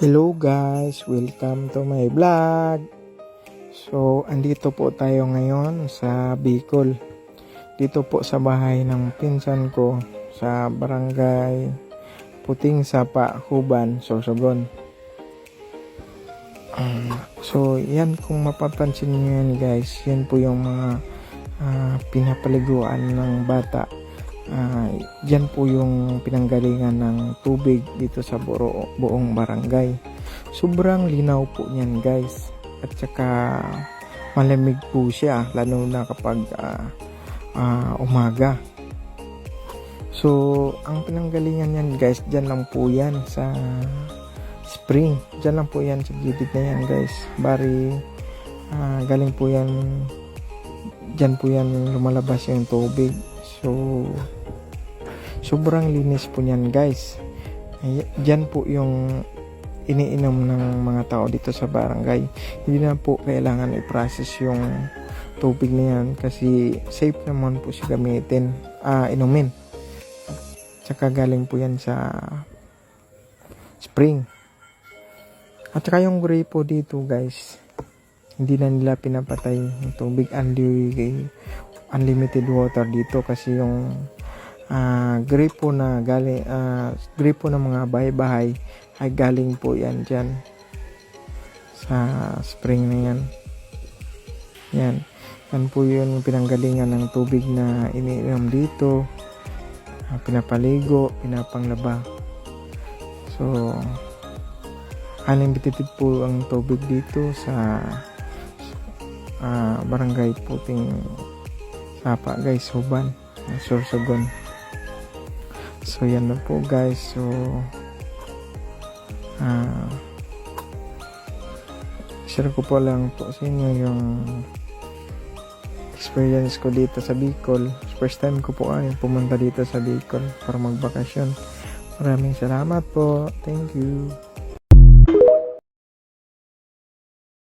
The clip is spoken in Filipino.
Hello guys, welcome to my vlog. So, andito po tayo ngayon sa Bicol. Dito po sa bahay ng pinsan ko sa barangay Puting Sapa, Huban, Sorsogon. Um, so, yan kung mapapansin niyo yan guys, yan po yung mga ah, pinapaliguan ng bata. Ah, yan po yung pinanggalingan ng tubig dito sa buro, buong barangay. Sobrang linaw po niyan guys. At saka malamig po siya lalo na kapag ah, ah, umaga. So, ang pinanggalingan niyan guys, dyan lang po yan sa spring. Dyan lang po yan sa gilid na yan guys. Bari, ah, galing po yan, dyan po yan lumalabas yung tubig. So, sobrang linis po niyan guys. Ay, Dyan po yung iniinom ng mga tao dito sa barangay. Hindi na po kailangan i-process yung tubig na yan kasi safe naman po siya gamitin, ah, inumin. Tsaka galing po yan sa spring. At saka yung gripo dito guys, hindi na nila pinapatay yung tubig unli- unlimited water dito kasi yung ah gripo na galing ah, gripo ng mga bahay-bahay. Ay galing po yan dyan. Sa spring na yan. Yan. Yan po yun pinanggalingan ng tubig na iniinom dito. Ah, pinapaligo pinapanglaba. So unlimited po ang tubig dito sa ah, barangay puting sapa guys huban Sorsogon So yan na po guys. So ah share ko po lang po sa inyo yung experience ko dito sa Bicol. First time ko po ay pumunta dito sa Bicol para magbakasyon. Maraming salamat po. Thank you.